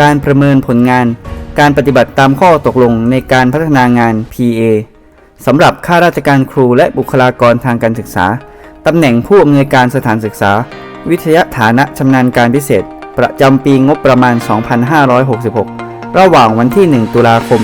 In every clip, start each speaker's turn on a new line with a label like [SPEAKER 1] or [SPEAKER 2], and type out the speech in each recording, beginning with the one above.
[SPEAKER 1] การประเมินผลงาน การปฏิบัติตามข้อตกลงในการพัฒนางาน PA สำหรับข้าราชการครูและบุคลากรทางการศึกษา ตำแหน่งผู้อำนวยการสถานศึกษา วิทยาฐานะชำนาญการพิเศษ ประจำปีงบประมาณ 2566 ระหว่างวันที่ 1 ตุลาคม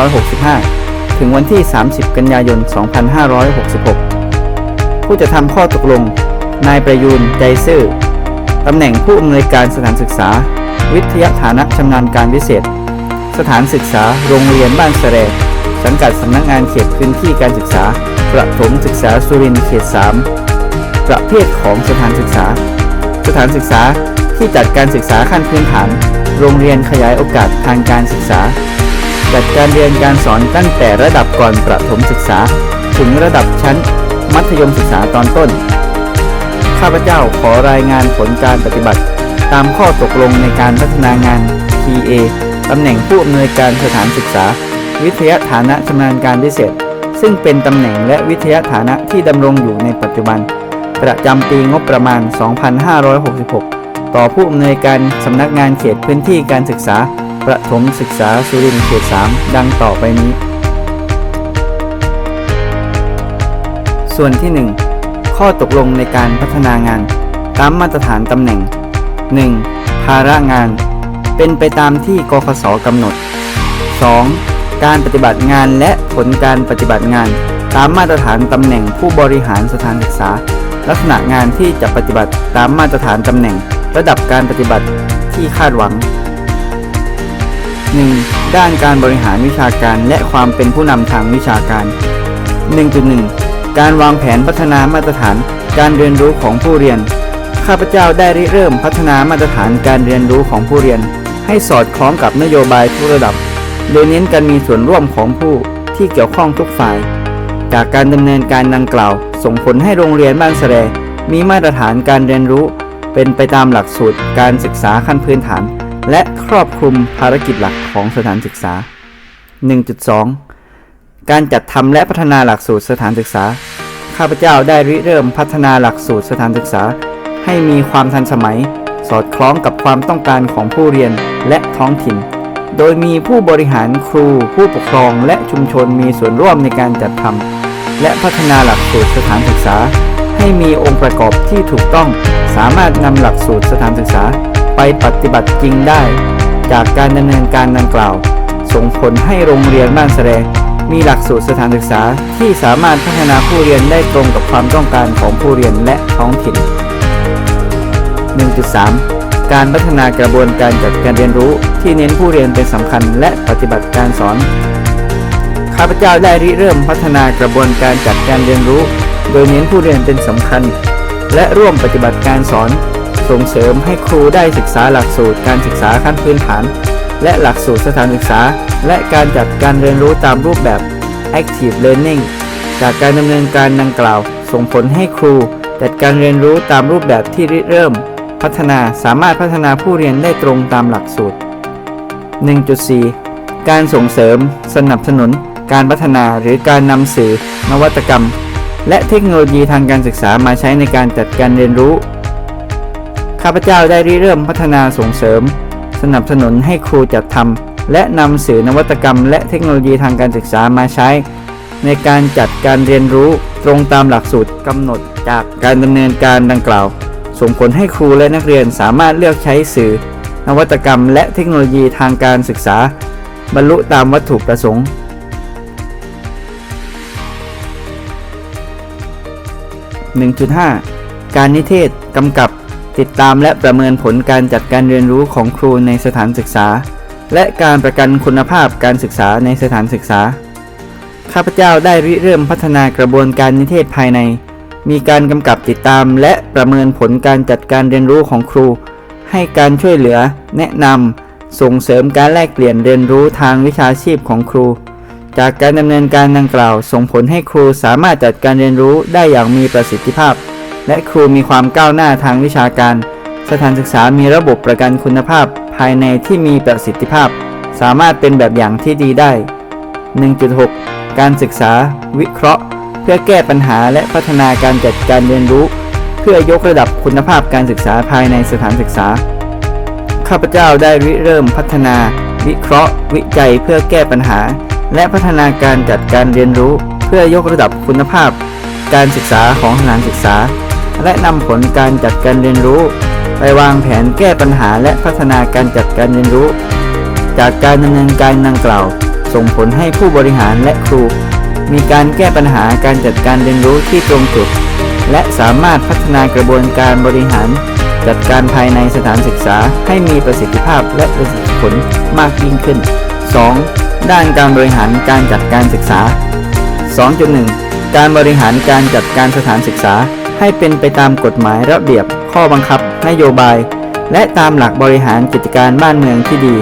[SPEAKER 1] 2565 ถึงวันที่ 30 กันยายน 2566 ผู้จะทำข้อตกลง นายประยูนใจซื่อตำแหน่งผู้อำนวยการสถานศึกษา วิทยาฐานะชำนาญการพิเศษ สถานศึกษาโรงเรียนบ้านแสดสังกัดสำนักงานเขตพื้นที่การศึกษา ประถมศึกษาสุรินทร์เขต 3 ประเภทของสถานศึกษา สถานศึกษาที่จัดการศึกษาขั้นพื้นฐาน โรงเรียนขยายโอกาสทางการศึกษา จัดการเรียนการสอนตั้งแต่ระดับก่อนประถมศึกษา ถึงระดับชั้น มัธยมศึกษาตอนต้น ข้าพเจ้าขอรายงานผลการปฏิบัติ ตามข้อตกลงในการพัฒนางาน PA ตำแหน่งผู้อำนวยการสถานศึกษา วิทยาฐานะชำนาญการพิเศษ ซึ่งเป็นตำแหน่งและวิทยาฐานะที่ดำรงอยู่ในปัจจุบัน ประจำปีงบประมาณ 2566 ต่อผู้อำนวยการสำนักงานเขตพื้นที่การศึกษา ประถมศึกษาสุรินทร์เขต 3 ดังต่อไปนี้ ส่วนที่ 1 ข้อตกลงในการพัฒนางาน ตามมาตรฐานตำแหน่ง 1. ภาระงาน เป็นไปตามที่กคสกำหนด 2. การปฏิบัติงานและผลการปฏิบัติงาน ตามมาตรฐานตำแหน่งผู้บริหารสถานศึกษา ลักษณะงานที่จะปฏิบัติตามมาตรฐานตำแหน่ง ระดับการปฏิบัติที่คาดหวัง 1. ด้านการบริหารวิชาการและความเป็นผู้นำทางวิชาการ 1.1 การวางแผนพัฒนามาตรฐาน การเรียนรู้ของผู้เรียน ข้าพเจ้าได้ริเริ่มพัฒนามาตรฐานการเรียนรู้ของผู้เรียน ให้สอดคล้องกับนโยบายทุกระดับ โดยเน้นการมีส่วนร่วมของผู้ที่เกี่ยวข้องทุกฝ่าย จากการดำเนินการดังกล่าว ส่งผลให้โรงเรียนบ้านแสดมีมาตรฐานการเรียนรู้ เป็นไปตามหลักสูตรการศึกษาขั้นพื้นฐาน และครอบคลุมภารกิจหลักของสถานศึกษา 1.2 การจัดทำและพัฒนาหลักสูตรสถานศึกษา ข้าพเจ้าได้ริเริ่มพัฒนาหลักสูตรสถานศึกษา ให้มีความทันสมัย สอดคล้องกับความต้องการของผู้เรียนและท้องถิ่น โดยมีผู้บริหารครูผู้ปกครองและชุมชนมีส่วนร่วมในการจัดทำและพัฒนาหลักสูตรสถานศึกษา ให้มีองค์ประกอบที่ถูกต้องสามารถนำหลักสูตรสถานศึกษาไปปฏิบัติจริงได้ จากการดำเนินการดังกล่าว ส่งผลให้โรงเรียนบ้านแสดงมีหลักสูตรสถานศึกษาที่สามารถพัฒนาผู้เรียนได้ตรงกับความต้องการของผู้เรียนและท้องถิ่น 1.3 การพัฒนากระบวนการจัดการเรียนรู้ที่เน้นผู้เรียนเป็นสำคัญและปฏิบัติการสอน ข้าพเจ้าได้ริเริ่มพัฒนากระบวนการจัดการเรียนรู้ โดยเน้นผู้เรียนเป็นสำคัญ และร่วมปฏิบัติการสอน ส่งเสริมให้ครูได้ศึกษาหลักสูตรการศึกษาขั้นพื้นฐาน และหลักสูตรสถานศึกษา และการจัดการเรียนรู้ตามรูปแบบ Active Learning จากการดำเนินการดังกล่าว ส่งผลให้ครูจัดการเรียนรู้ตามรูปแบบที่ริเริ่ม พัฒนาสามารถพัฒนาผู้เรียนได้ตรงตามหลักสูตร 1.4 การส่งเสริม สนับสนุน การพัฒนาหรือการนำสื่อ นวัตกรรม และเทคโนโลยีทางการศึกษามาใช้ในการจัดการเรียนรู้ ข้าพเจ้าได้ริเริ่มพัฒนาส่งเสริม สนับสนุนให้ครูจัดทำและนำสื่อนวัตกรรม และเทคโนโลยีทางการศึกษามาใช้ ในการจัดการเรียนรู้ตรงตามหลักสูตรกำหนดจากการดำเนินการดังกล่าว ส่งผลให้ครูและนักเรียนสามารถเลือกใช้สื่อ นวัตกรรม และเทคโนโลยีทางการศึกษา บรรลุตามวัตถุประสงค์ 1.5 การนิเทศกำกับ ติดตามและประเมินผลการจัดการเรียนรู้ของครูในสถานศึกษา และการประกันคุณภาพการศึกษาในสถานศึกษา ข้าพเจ้าได้ริเริ่มพัฒนากระบวนการนิเทศภายใน มีการกำกับติดตามและประเมินผลการจัดการเรียนรู้ของครู ให้การช่วยเหลือ แนะนำส่งเสริมการแลกเปลี่ยนเรียนรู้ทางวิชาชีพของครู จากการดำเนินการดังกล่าว ส่งผลให้ครูสามารถจัดการเรียนรู้ได้อย่างมีประสิทธิภาพ และครูมีความก้าวหน้าทางวิชาการ สถานศึกษามีระบบประกันคุณภาพ ภายในที่มีประสิทธิภาพ สามารถเป็นแบบอย่างที่ดีได้ 1.6 การศึกษา วิเคราะห์ พื่อแก้ปัญหาและพัฒนาการจัดการเรียนรู้ เพื่อยกระดับคุณภาพการศึกษาภายในสถานศึกษา ข้าพเจ้าได้ริเริ่มพัฒนา วิเคราะห์ วิจัยเพื่อแก้ปัญหา และพัฒนาการจัดการเรียนรู้ เพื่อยกระดับคุณภาพ การศึกษาของสถานศึกษา และนำผลการจัดการเรียนรู้ ไปวางแผนแก้ปัญหาและพัฒนาการจัดการเรียนรู้ จากการดำเนินการดังกล่าว ส่งผลให้ผู้บริหารและครู มีการแก้ปัญหาการจัดการเรียนรู้ที่ตรงจุด และสามารถพัฒนากระบวนการบริหาร จัดการภายในสถานศึกษาให้มีประสิทธิภาพและประสิทธิผลมากยิ่งขึ้น 2. ด้านการบริหารการจัดการศึกษา 2.1 การบริหารการจัดการสถานศึกษา ให้เป็นไปตามกฎหมายระเบียบ ข้อบังคับ นโยบาย และตามหลักบริหารกิจการบ้านเมืองที่ดี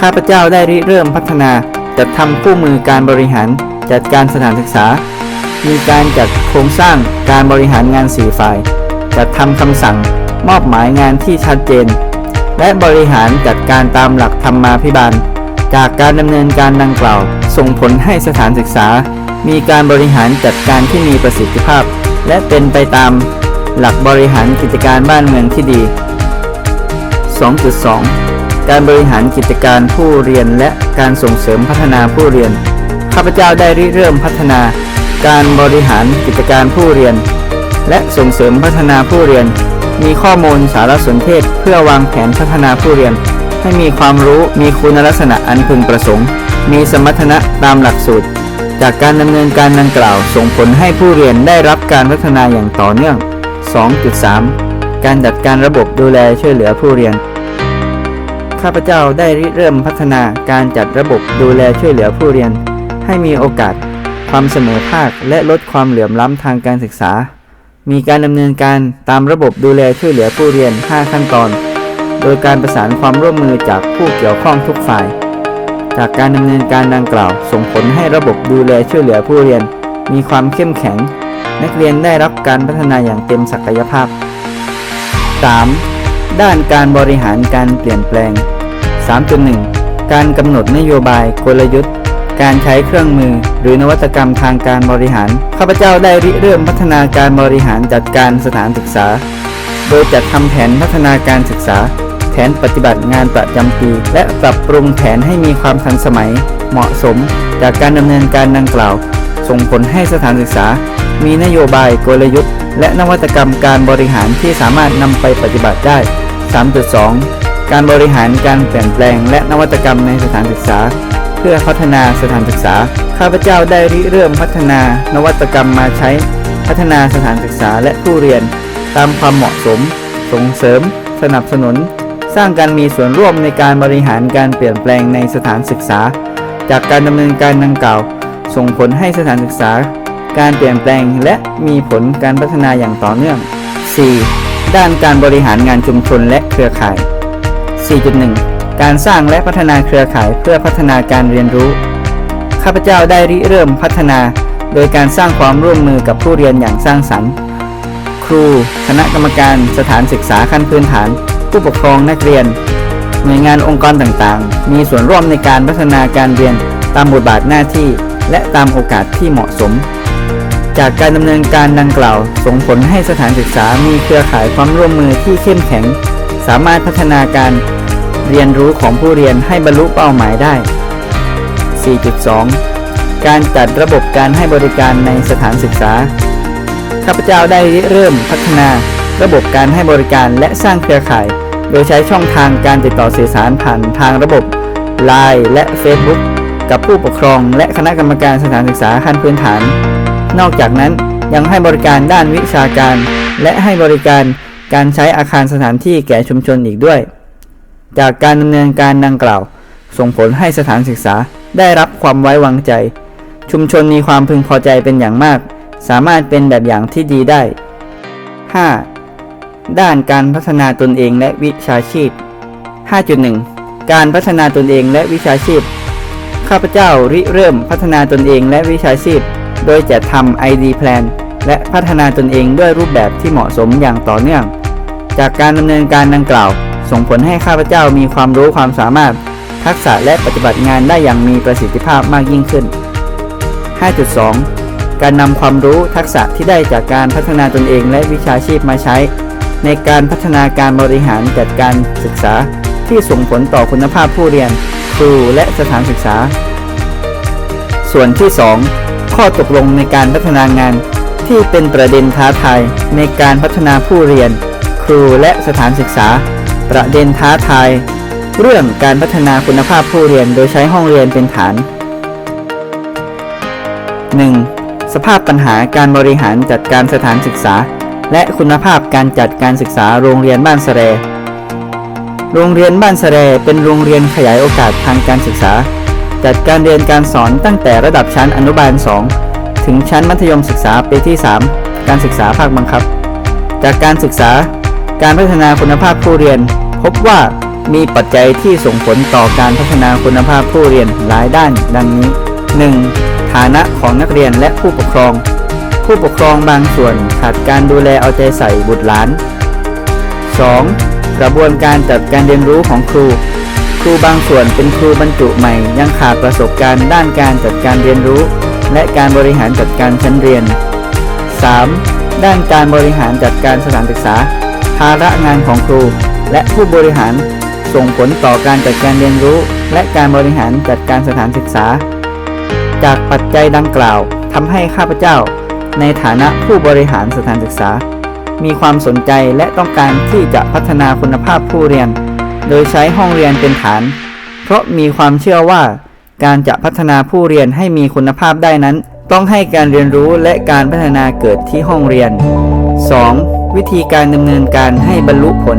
[SPEAKER 1] ข้าพเจ้าได้ริเริ่มพัฒนาจัดทำคู่มือการบริหาร จัดการสถานศึกษา มีการจัดโครงสร้างการบริหารงานสี่ฝ่าย จัดทำคำสั่งมอบหมายงานที่ชัดเจน และบริหารจัดการตามหลักธรรมาภิบาล จากการดำเนินการดังกล่าว ส่งผลให้สถานศึกษา มีการบริหารจัดการที่มีประสิทธิภาพ และเป็นไปตามหลักบริหารกิจการบ้านเมืองที่ดี 2.2 การบริหารกิจการผู้เรียนและการส่งเสริมพัฒนาผู้เรียน ข้าพเจ้าได้ริเริ่มพัฒนา การบริหารกิจการผู้เรียน และส่งเสริมพัฒนาผู้เรียน มีข้อมูลสารสนเทศเพื่อวางแผนพัฒนาผู้เรียน ให้มีความรู้มีคุณลักษณะอันพึงประสงค์ มีสมรรถนะตามหลักสูตร จากการดำเนินการดังกล่าว ส่งผลให้ผู้เรียนได้รับการพัฒนาอย่างต่อเนื่อง 2.3 การจัดการระบบดูแลช่วยเหลือผู้เรียนข้าพเจ้าได้ริเริ่มพัฒนาการจัดระบบดูแลช่วยเหลือผู้เรียน ให้มีโอกาส ความเสมอภาค และลดความเหลื่อมล้ำทางการศึกษา มีการดำเนินการตามระบบดูแลช่วยเหลือผู้เรียน 5 ขั้นตอน โดยการประสานความร่วมมือจากผู้เกี่ยวข้องทุกฝ่าย จากการดำเนินการดังกล่าว ส่งผลให้ระบบดูแลช่วยเหลือผู้เรียน มีความเข้มแข็ง นักเรียนได้รับการพัฒนาอย่างเต็มศักยภาพ 3. ด้านการบริหารการเปลี่ยนแปลง 3.1 การกำหนดนโยบายกลยุทธ์ การใช้เครื่องมือ หรือนวัตกรรมทางการบริหาร ข้าพเจ้าได้ริเริ่มพัฒนาการบริหารจัดการสถานศึกษา โดยจัดทำแผนพัฒนาการศึกษา แผนปฏิบัติงานประจำปี และปรับปรุงแผนให้มีความทันสมัย เหมาะสม จากการดำเนินการดังกล่าว ส่งผลให้สถานศึกษา มีนโยบายกลยุทธ์ และนวัตกรรมการบริหารที่สามารถนำไปปฏิบัติได้ 3.2 การบริหารการเปลี่ยนแปลง และนวัตกรรมในสถานศึกษา พื่อพัฒนาสถานศึกษา ข้าพเจ้าได้ริเริ่มพัฒนานวัตกรรมมาใช้พัฒนาสถานศึกษาและผู้เรียน ตามความเหมาะสม ส่งเสริม สนับสนุน สร้างการมีส่วนร่วมในการบริหารการเปลี่ยนแปลงในสถานศึกษา จากการดำเนินการดังกล่าว ส่งผลให้สถานศึกษา การเปลี่ยนแปลงและมีผลการพัฒนาอย่างต่อเนื่อง 4. ด้านการบริหารงานชุมชนและเครือข่าย 4.1 การสร้างและพัฒนาเครือข่ายเพื่อพัฒนาการเรียนรู้ ข้าพเจ้าได้ริเริ่มพัฒนา โดยการสร้างความร่วมมือกับผู้เรียนอย่างสร้างสรรค์ ครู คณะกรรมการสถานศึกษาขั้นพื้นฐาน ผู้ปกครองนักเรียน หน่วยงานองค์กรต่างๆ มีส่วนร่วมในการพัฒนาการเรียนตามบทบาทหน้าที่ และตามโอกาสที่เหมาะสม จากการดำเนินการดังกล่าว ส่งผลให้สถานศึกษามีเครือข่ายความร่วมมือที่เข้มแข็ง สามารถพัฒนาการ เรียนรู้ของผู้เรียนให้บรรลุเป้าหมายได้ 4.2 การจัดระบบการให้บริการในสถานศึกษา ข้าพเจ้าได้เริ่มพัฒนาระบบการให้บริการและสร้างเครือข่าย โดยใช้ช่องทางการติดต่อสื่อสารผ่านทางระบบ Line และ Facebook กับผู้ปกครองและคณะกรรมการสถานศึกษาขั้นพื้นฐาน นอกจากนั้นยังให้บริการด้านวิชาการ และให้บริการการใช้อาคารสถานที่แก่ชุมชนอีกด้วย จากการดำเนินการดังกล่าว ส่งผลให้สถานศึกษาได้รับความไว้วางใจ ชุมชนมีความพึงพอใจเป็นอย่างมาก สามารถเป็นแบบอย่างที่ดีได้ 5. ด้านการพัฒนาตนเองและวิชาชีพ 5.1 การพัฒนาตนเองและวิชาชีพ ข้าพเจ้าริเริ่มพัฒนาตนเองและวิชาชีพ โดยจะทำ ID Plan และพัฒนาตนเองด้วยรูปแบบที่เหมาะสมอย่างต่อเนื่อง จากการดำเนินการดังกล่าว ส่งผลให้ข้าพเจ้ามีความรู้ความสามารถ ทักษะและปฏิบัติงานได้อย่างมีประสิทธิภาพมากยิ่งขึ้น 5.2 การนำความรู้ทักษะที่ได้จากการพัฒนาตนเองและวิชาชีพมาใช้ ในการพัฒนาการบริหารจัดการศึกษาที่ส่งผลต่อคุณภาพผู้เรียน ครูและสถานศึกษา ส่วนที่ 2 ข้อตกลงในการพัฒนางานที่เป็นประเด็นท้าทายในการพัฒนาผู้เรียน ครูและสถานศึกษา ประเด็นท้าทาย เรื่องการพัฒนาคุณภาพผู้เรียนโดยใช้ห้องเรียนเป็นฐาน 1. สภาพปัญหาการบริหารจัดการสถานศึกษา และคุณภาพการจัดการศึกษาโรงเรียนบ้านสะแรโรงเรียนบ้านสะแรเป็นโรงเรียนขยายโอกาสทางการศึกษา จัดการเรียนการสอนตั้งแต่ระดับชั้นอนุบาล 2 ถึงชั้นมัธยมศึกษาปีที่ 3 การศึกษาภาคบังคับ จากการศึกษา การพัฒนาคุณภาพผู้เรียน พบว่ามีปัจจัยที่ส่งผลต่อการพัฒนาคุณภาพผู้เรียนหลายด้านดังนี้ 1. ฐานะของนักเรียนและผู้ปกครอง ผู้ปกครองบางส่วนขาดการดูแลเอาใจใส่บุตรหลาน 2. กระบวนการจัดการเรียนรู้ของครู ครูบางส่วนเป็นครูบรรจุใหม่ ยังขาดประสบการณ์ด้านการจัดการเรียนรู้ และการบริหารจัดการชั้นเรียน 3. ด้านการบริหารจัดการสถานศึกษา ภาระงานของครู และผู้บริหาร ส่งผลต่อการจัดการเรียนรู้ และการบริหารจัดการสถานศึกษา จากปัจจัยดังกล่าวทำให้ข้าพเจ้า ในฐานะผู้บริหารสถานศึกษา มีความสนใจและต้องการที่จะพัฒนาคุณภาพผู้เรียน โดยใช้ห้องเรียนเป็นฐาน เพราะมีความเชื่อว่า การจะพัฒนาผู้เรียนให้มีคุณภาพได้นั้น ต้องให้การเรียนรู้และการพัฒนาเกิดที่ห้องเรียน 2. วิธีการดำเนินการให้บรรลุผล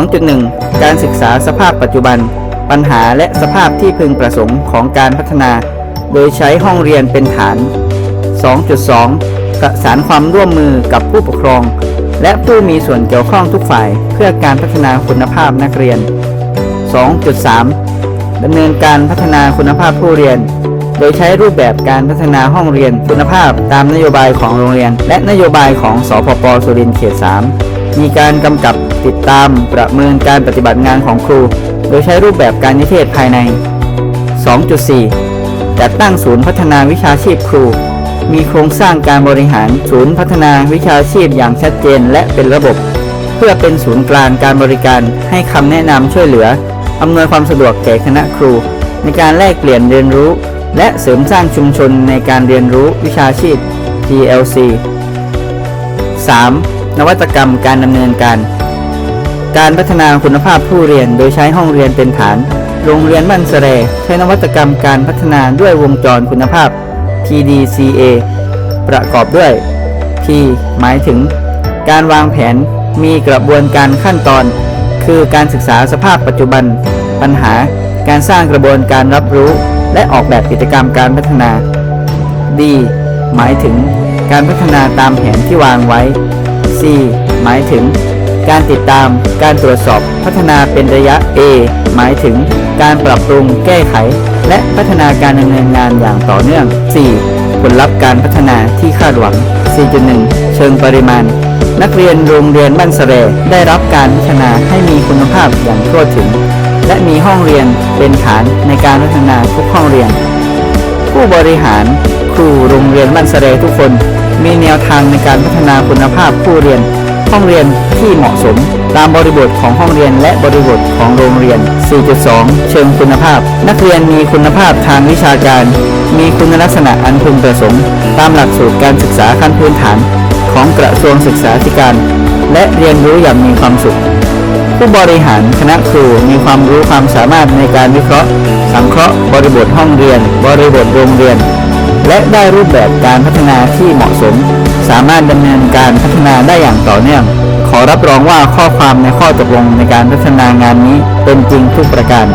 [SPEAKER 1] 2.1 การศึกษาสภาพปัจจุบัน ปัญหาและสภาพที่พึงประสงค์ของการพัฒนา โดยใช้ห้องเรียนเป็นฐาน 2.2 ประสานความร่วมมือกับผู้ปกครอง และผู้มีส่วนเกี่ยวข้องทุกฝ่ายเพื่อการพัฒนาคุณภาพนักเรียน 2.3ดำเนินการพัฒนาคุณภาพผู้เรียน โดยใช้รูปแบบการพัฒนาห้องเรียนคุณภาพตามนโยบายของโรงเรียน และนโยบายของสพปสุรินทร์เขต 3 มีการกำกับติดตามประเมินการปฏิบัติงานของครู โดยใช้รูปแบบการนิเทศภายใน 2.4 จัดตั้งศูนย์พัฒนาวิชาชีพครู มีโครงสร้างการบริหารศูนย์พัฒนาวิชาชีพอย่างชัดเจนและเป็นระบบ เพื่อเป็นศูนย์กลางการบริการให้คำแนะนำช่วยเหลืออำนวยความสะดวกแก่คณะครู ในการแลกเปลี่ยนเรียนรู้ และเสริมสร้างชุมชนในการเรียนรู้วิชาชีพ TLC 3. นวัตกรรมการดำเนินการ การพัฒนาคุณภาพผู้เรียนโดยใช้ห้องเรียนเป็นฐาน โรงเรียนบ้านสแรใช้นวัตกรรมการพัฒนาด้วยวงจรคุณภาพ TDCA ประกอบด้วย T หมายถึง การวางแผนมีกระบวนการขั้นตอน คือการศึกษาสภาพปัจจุบัน ปัญหา การสร้างกระบวนการรับรู้ และออกแบบกิจกรรมการพัฒนา D หมายถึงการพัฒนาตามแผนที่วางไว้ C หมายถึง การติดตามการตรวจสอบพัฒนาเป็นระยะ A หมายถึง การปรับปรุงแก้ไข และพัฒนาการดำเนินงานอย่างต่อเนื่อง 4. ผลลัพธ์การพัฒนาที่คาดหวัง 4.1 เชิงปริมาณ นักเรียนโรงเรียนบ้านสะแรได้รับการพัฒนาให้มีคุณภาพอย่างทั่วถึง และมีห้องเรียนเป็นฐานในการพัฒนาทุกห้องเรียน ผู้บริหารครูโรงเรียนบ้านสะแรทุกคน มีแนวทางในการพัฒนาคุณภาพผู้เรียน ห้องเรียนที่เหมาะสม ตามบริบทของห้องเรียนและบริบทของโรงเรียน 4.2 เชิงคุณภาพ นักเรียนมีคุณภาพทางวิชาการ มีคุณลักษณะอันพึงประสงค์ ตามหลักสูตรการศึกษาขั้นพื้นฐาน ของกระทรวงศึกษาธิการ และเรียนรู้อย่างมีความสุข ผู้บริหารคณะครูมีความรู้ความสามารถในการวิเคราะห์ สังเคราะห์บริบทห้องเรียน บริบทโรงเรียน และได้รูปแบบการพัฒนาที่เหมาะสม สามารถดำเนินการพัฒนาได้อย่างต่อเนื่อง ขอรับรองว่าข้อความในข้อตกลงในการพัฒนางานนี้เป็นจริงทุกประการ